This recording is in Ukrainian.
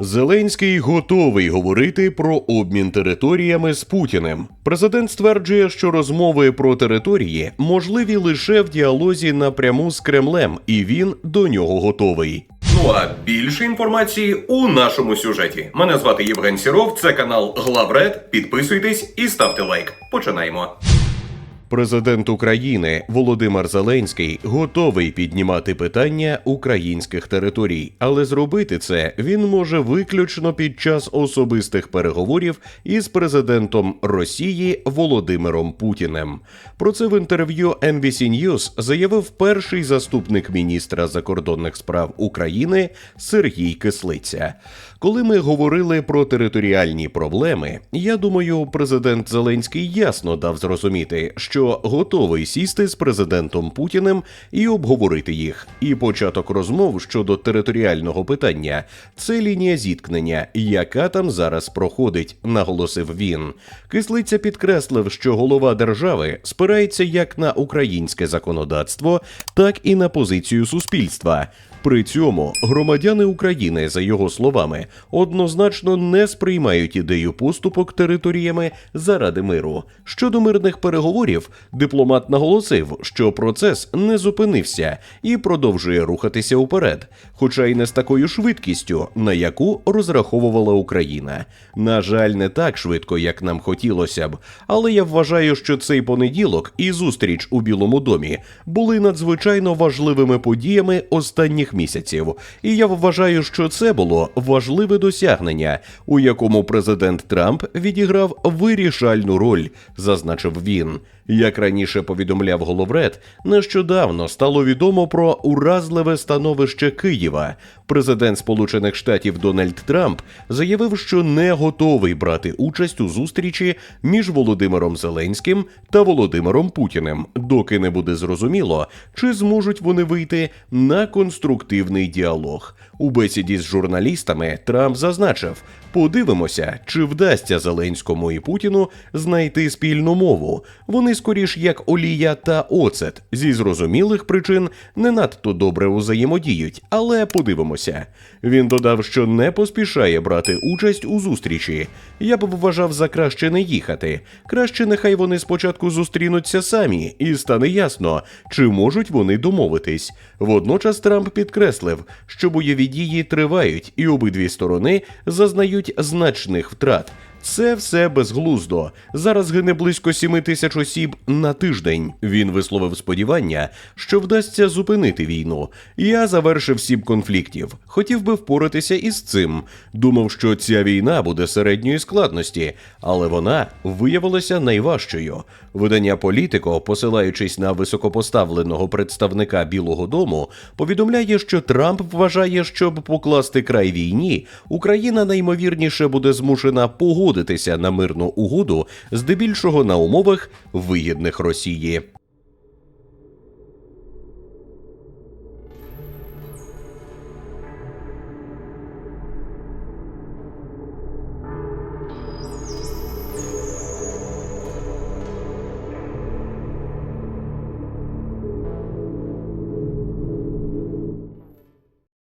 Зеленський готовий говорити про обмін територіями з Путіним. Президент стверджує, що розмови про території можливі лише в діалозі напряму з Кремлем, і він до нього готовий. Ну а більше інформації у нашому сюжеті. Мене звати Євген Сіров. Це канал Главред. Підписуйтесь і ставте лайк. Починаємо. Президент України Володимир Зеленський готовий піднімати питання українських територій, але зробити це він може виключно під час особистих переговорів із президентом Росії Володимиром Путіним. Про це в інтерв'ю NBC News заявив перший заступник міністра закордонних справ України Сергій Кислиця. Коли ми говорили про територіальні проблеми, я думаю, президент Зеленський ясно дав зрозуміти, що готовий сісти з президентом Путіним і обговорити їх. І початок розмов щодо територіального питання це лінія зіткнення, яка там зараз проходить, наголосив він. Кислиця підкреслив, що голова держави спирається як на українське законодавство, так і на позицію суспільства. При цьому громадяни України, за його словами, однозначно не сприймають ідею поступок територіями заради миру. Щодо мирних переговорів, дипломат наголосив, що процес не зупинився і продовжує рухатися уперед, хоча й не з такою швидкістю, на яку розраховувала Україна. На жаль, не так швидко, як нам хотілося б, але я вважаю, що цей понеділок і зустріч у Білому домі були надзвичайно важливими подіями останніх місяців, і я вважаю, що це було важливе досягнення, у якому президент Трамп відіграв вирішальну роль, зазначив він. Як раніше повідомляв Головред, нещодавно стало відомо про уразливе становище Києва. Президент Сполучених Штатів Дональд Трамп заявив, що не готовий брати участь у зустрічі між Володимиром Зеленським та Володимиром Путіним, доки не буде зрозуміло, чи зможуть вони вийти на конструктивний діалог. У бесіді з журналістами Трамп зазначив: подивимося, чи вдасться Зеленському і Путіну знайти спільну мову. Вони скоріш як олія та оцет зі зрозумілих причин не надто добре взаємодіють, але подивимося. Він додав, що не поспішає брати участь у зустрічі. Я б вважав за краще не їхати. Краще нехай вони спочатку зустрінуться самі, і стане ясно, чи можуть вони домовитись. Водночас Трамп підкреслив, що бойові дії тривають, і обидві сторони зазнають значних втрат. Це все безглуздо. Зараз гине близько 7 тисяч осіб на тиждень. Він висловив сподівання, що вдасться зупинити війну. Я завершив сім конфліктів. Хотів би впоратися із цим. Думав, що ця війна буде середньої складності, але вона виявилася найважчою. Видання Політико, посилаючись на високопоставленого представника Білого Дому, повідомляє, що Трамп вважає, щоб покласти край війні, Україна наймовірніше буде змушена погодитися на мирну угоду, здебільшого на умовах вигідних Росії.